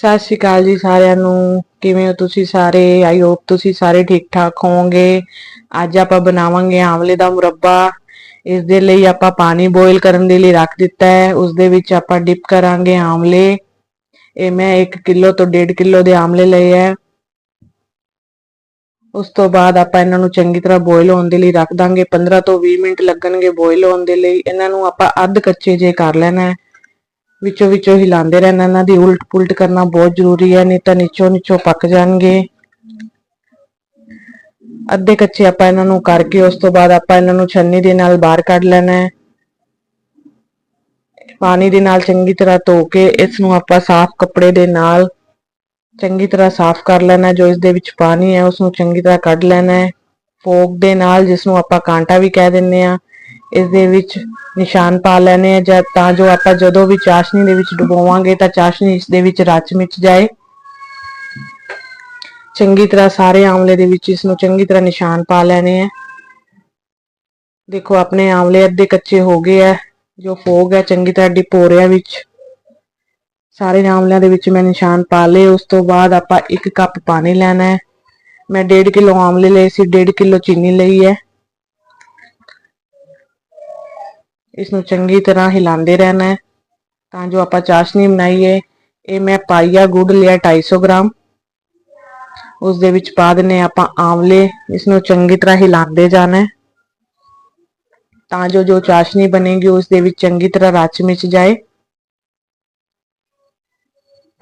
ਸਤਿ ਸ਼੍ਰੀ ਅਕਾਲ ਜੀ ਸਾਰਿਆਂ ਨੂੰ। ਕਿਵੇਂ ਹੋ ਤੁਸੀਂ ਸਾਰੇ? ਆਈ ਹੋਪ ਤੁਸੀਂ ਸਾਰੇ ਠੀਕ ਠਾਕ ਹੋਵੋਗੇ। ਅੱਜ ਆਪਾਂ ਬਣਾਵਾਂਗੇ ਆਮਲੇ ਦਾ ਮੁਰੱਬਾ। ਇਸ ਦੇ ਲਈ ਆਪਾਂ ਪਾਣੀ ਬੋਇਲ ਕਰਨ ਦੇ ਲਈ ਰੱਖ ਦਿੱਤਾ ਹੈ। ਉਸ ਦੇ ਵਿੱਚ ਆਪਾਂ ਡਿਪ ਕਰਾਂਗੇ ਆਮਲੇ ਇਹ ਮੈਂ 1 ਕਿਲੋ ਤੋਂ 1.5 ਕਿਲੋ ਦੇ ਆਂਵਲੇ ਲਏ ਹੈ। ਉਸ ਤੋਂ ਬਾਅਦ ਆਪਾਂ ਇਹਨਾਂ ਨੂੰ ਚੰਗੀ ਤਰ੍ਹਾਂ ਬੋਇਲ ਹੋਣ ਦੇ ਲਈ ਰੱਖ ਦਾਂਗੇ। 15 ਤੋਂ 20 ਮਿੰਟ ਲੱਗਣਗੇ ਬੋਇਲ ਹੋਣ ਦੇ ਲਈ। ਇਹਨਾਂ ਨੂੰ ਆਪਾਂ ਅੱਧ ਕੱਚੇ ਜੇ ਕਰ ਲੈਣਾ ਹੈ। ਵਿੱਚੋਂ ਵਿੱਚੋਂ ਹਿਲਾਉਂਦੇ ਰਹਿਣਾ, ਇਹਨਾਂ ਦੀ ਉਲਟ ਪੁਲਟ ਕਰਨਾ ਬਹੁਤ ਜ਼ਰੂਰੀ ਹੈ, ਨਹੀਂ ਤਾਂ ਨੀਚੋਂ ਨੀਚੋਂ ਪੱਕ ਜਾਣਗੇ। ਅੱਧੇ ਕੱਚੇ ਆਪਾਂ ਇਹਨਾਂ ਨੂੰ ਕਰਕੇ ਉਸ ਤੋਂ ਬਾਅਦ ਆਪਾਂ ਇਹਨਾਂ ਨੂੰ ਛੰਨੀ ਦੇ ਨਾਲ ਬਾਹਰ ਕੱਢ ਲੈਣਾ ਹੈ। ਪਾਣੀ ਦੇ ਨਾਲ ਚੰਗੀ ਤਰ੍ਹਾਂ ਧੋ ਕੇ ਇਸ ਨੂੰ ਆਪਾਂ ਸਾਫ਼ ਕੱਪੜੇ ਦੇ ਨਾਲ ਚੰਗੀ ਤਰ੍ਹਾਂ ਸਾਫ਼ ਕਰ ਲੈਣਾ ਜੋ ਇਸ ਦੇ ਵਿੱਚ ਪਾਣੀ ਹੈ, ਉਸ ਨੂੰ ਚੰਗੀ ਤਰ੍ਹਾਂ ਕੱਢ ਲੈਣਾ ਹੈ। ਫੋਕ ਦੇ ਨਾਲ ਜਿਸ ਨੂੰ ਆਪਾਂ ਕਾਂਟਾ ਵੀ ਕਹਿ ਦਿੰਦੇ ਆ ਇਸ ਦੇ ਵਿੱਚ ਨਿਸ਼ਾਨ ਪਾ ਲੈਣੇ ਆ ਜਾਂ ਤਾਂ ਜੋ ਆਪਾਂ ਜਦੋਂ ਵੀ ਚਾਸ਼ਨੀ ਦੇ ਵਿੱਚ ਡੁਬੋਵਾਂਗੇ ਤਾਂ ਚਾਸ਼ਨੀ ਇਸ ਦੇ ਵਿੱਚ ਰਚ ਮਿਚ ਜਾਏ। ਚੰਗੀ ਤਰ੍ਹਾਂ ਸਾਰੇ ਆਮਲੇ ਦੇ ਵਿੱਚ ਇਸ ਨੂੰ ਚੰਗੀ ਤਰ੍ਹਾਂ ਨਿਸ਼ਾਨ ਪਾ ਲੈਣੇ ਆ ਦੇਖੋ ਆਪਣੇ ਆਮਲੇ ਅੱਧੇ ਕੱਚੇ ਹੋ ਗਏ ਆ, ਜੋ ਫੋਗ ਹੈ ਚੰਗੀ ਤਰ੍ਹਾਂ ਡਿਪ ਹੋ ਰਿਹਾ ਵਿੱਚ। ਸਾਰੇ ਆਮਲਿਆਂ ਦੇ ਵਿੱਚ ਮੈਂ ਨਿਸ਼ਾਨ ਪਾ ਲਏ, ਉਸ ਤੋਂ ਬਾਅਦ ਆਪਾਂ 1 ਕੱਪ ਪਾਣੀ ਲੈਣਾ ਹੈ। ਮੈਂ 1.5 ਕਿਲੋ ਆਮਲੇ ਲਏ ਸੀ 1.5 ਕਿਲੋ ਚੀਨੀ ਲਈ ਹੈ। ਇਸ ਨੂੰ ਚੰਗੀ ਤਰ੍ਹਾਂ ਹਿਲਾਉਂਦੇ ਰਹਿਣਾ ਹੈ। ਤਾਂ ਜੋ ਆਪਾਂ ਚਾਸ਼ਨੀ ਬਣਾਈਏ। ਇਹ ਮੈਂ ਪਾਈਆ ਗੁੜ ਲਿਆ 250 ਗ੍ਰਾਮ। ਉਸ ਦੇ ਵਿੱਚ ਪਾ ਦਿੰਨੇ ਆਪਾਂ ਆਮਲੇ ਇਸ ਨੂੰ ਚੰਗੀ ਤਰ੍ਹਾਂ ਹਿਲਾਉਂਦੇ ਜਾਣਾ ਹੈ। ਤਾਂ ਜੋ ਜੋ ਚਾਸ਼ਨੀ ਬਣੇਗੀ ਉਸ ਦੇ ਵਿੱਚ ਚੰਗੀ ਤਰ੍ਹਾਂ ਰਚ ਮਿਚ ਜਾਏ।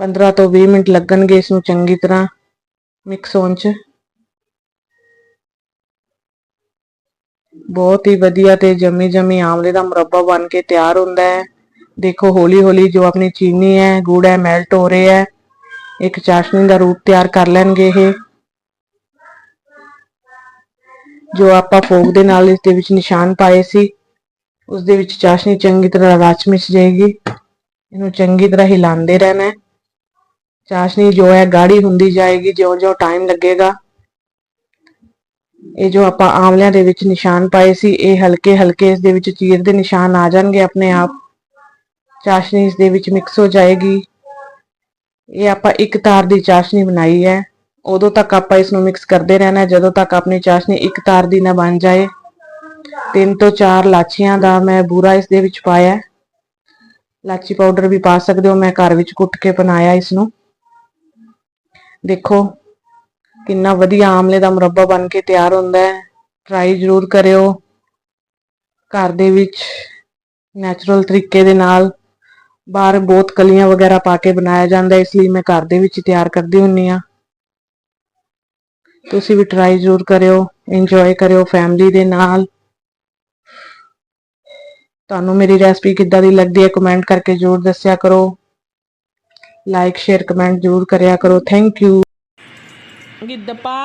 15 ਤੋਂ 20 ਮਿੰਟ ਲੱਗਣਗੇ ਇਸ ਨੂੰ ਚੰਗੀ ਤਰ੍ਹਾਂ ਮਿਕਸ ਹੋਣ ਚ। ਬਹੁਤ ਹੀ ਵਧੀਆ ਤੇ ਜੰਮੀ ਜੰਮੀ ਆਮਲੇ ਦਾ ਮੁਰੱਬਾ ਬਣ ਕੇ ਤਿਆਰ ਹੁੰਦਾ ਹੈ। ਦੇਖੋ, ਹੌਲੀ ਹੌਲੀ ਜੋ ਆਪਣੀ ਚੀਨੀ ਹੈ, ਗੁੜ ਹੈ ਮੈਲਟ ਹੋ ਰਿਹਾ ਹੈ। ਇੱਕ ਚਾਸ਼ਨੀ ਦਾ ਰੂਪ ਤਿਆਰ ਕਰ ਲੈਣਗੇ ਇਹ। ਜੋ ਆਪਾਂ ਫੋਕ ਦੇ ਨਾਲ ਇਸ ਦੇ ਵਿੱਚ ਨਿਸ਼ਾਨ ਪਾਏ ਸੀ, ਉਸ ਦੇ ਵਿੱਚ ਚਾਸ਼ਨੀ ਚੰਗੀ ਤਰ੍ਹਾਂ ਰਚ ਮਿਚ ਜਾਏਗੀ। ਇਹਨੂੰ ਚੰਗੀ ਤਰ੍ਹਾਂ ਹਿਲਾਉਂਦੇ ਰਹਿਣਾ ਚਾਸ਼ਨੀ ਜੋ ਹੈ ਗਾੜੀ ਹੁੰਦੀ ਜਾਏਗੀ, ਜਿਉਂ-ਜਿਉਂ ਟਾਈਮ ਲੱਗੇਗਾ। ਇਹ ਜੋ ਆਪਾਂ ਆਮਲਿਆਂ ਦੇ ਵਿੱਚ ਨਿਸ਼ਾਨ ਪਾਏ ਸੀ, ਇਹ ਹਲਕੇ ਹਲਕੇ ਇਸ ਦੇ ਵਿੱਚ ਚੀਰ ਦੇ ਨਿਸ਼ਾਨ ਆ ਜਾਣਗੇ ਆਪਣੇ ਆਪ। ਚਾਸ਼ਨੀ ਇਸ ਦੇ ਵਿੱਚ ਮਿਕਸ ਹੋ ਜਾਏਗੀ। ਇਹ ਆਪਾਂ ਇੱਕ ਤਾਰ ਦੀ ਚਾਸ਼ਨੀ ਬਣਾਈ ਹੈ। ਉਦੋਂ ਤੱਕ ਆਪਾਂ ਇਸ ਨੂੰ ਮਿਕਸ ਕਰਦੇ ਰਹਿਣਾ, ਜਦੋਂ ਤੱਕ ਆਪਣੀ ਚਾਸ਼ਨੀ ਇੱਕ ਤਾਰ ਦੀ ਨਾ ਬਣ ਜਾਏ। ਤਿੰਨ ਤੋਂ ਚਾਰ ਲਾਚੀਆਂ ਦਾ ਮੈਂ ਬੂਰਾ ਇਸ ਦੇ ਵਿੱਚ ਪਾਇਆ। ਹੈ ਲਾਚੀ ਪਾਊਡਰ ਵੀ ਪਾ ਸਕਦੇ ਹੋ, ਮੈਂ ਘਰ ਵਿੱਚ ਕੁੱਟ ਕੇ ਬਣਾਇਆ ਇਸ ਨੂੰ ਦੇਖੋ ਕਿੰਨਾ ਵਧੀਆ ਆਮਲੇ ਦਾ ਮੁਰੱਬਾ ਬਣ ਕੇ ਤਿਆਰ ਹੁੰਦਾ ਹੈ। ਟਰਾਈ ਜ਼ਰੂਰ ਕਰਿਓ। ਘਰ ਦੇ ਵਿੱਚ ਨੈਚੁਰਲ ਤਰੀਕੇ ਦੇ ਨਾਲ ਬਾਹਰ ਬਹੁਤ ਕਲੀਆਂ ਵਗੈਰਾ ਪਾ ਕੇ ਬਣਾਇਆ ਜਾਂਦਾ ਇਸ ਲਈ ਮੈਂ ਘਰ ਦੇ ਵਿੱਚ ਤਿਆਰ ਕਰਦੀ ਹੁੰਨੀ ਆ ਤੁਸੀਂ ਵੀ ਟਰਾਈ ਜ਼ਰੂਰ ਕਰਿਓ ਇੰਜੋਏ ਕਰਿਓ ਫੈਮਿਲੀ ਦੇ ਨਾਲ। ਤੁਹਾਨੂੰ ਮੇਰੀ ਰੈਸਪੀ ਕਿੱਦਾਂ ਦੀ ਲੱਗਦੀ ਹੈ ਕਮੈਂਟ ਕਰਕੇ ਜ਼ਰੂਰ ਦੱਸਿਆ ਕਰੋ। ਲਾਈਕ ਸ਼ੇਅਰ ਕਮੈਂਟ ਜ਼ਰੂਰ ਕਰਿਆ ਕਰੋ। ਥੈਂਕ ਯੂ ਗਿੱਧ ਪਾ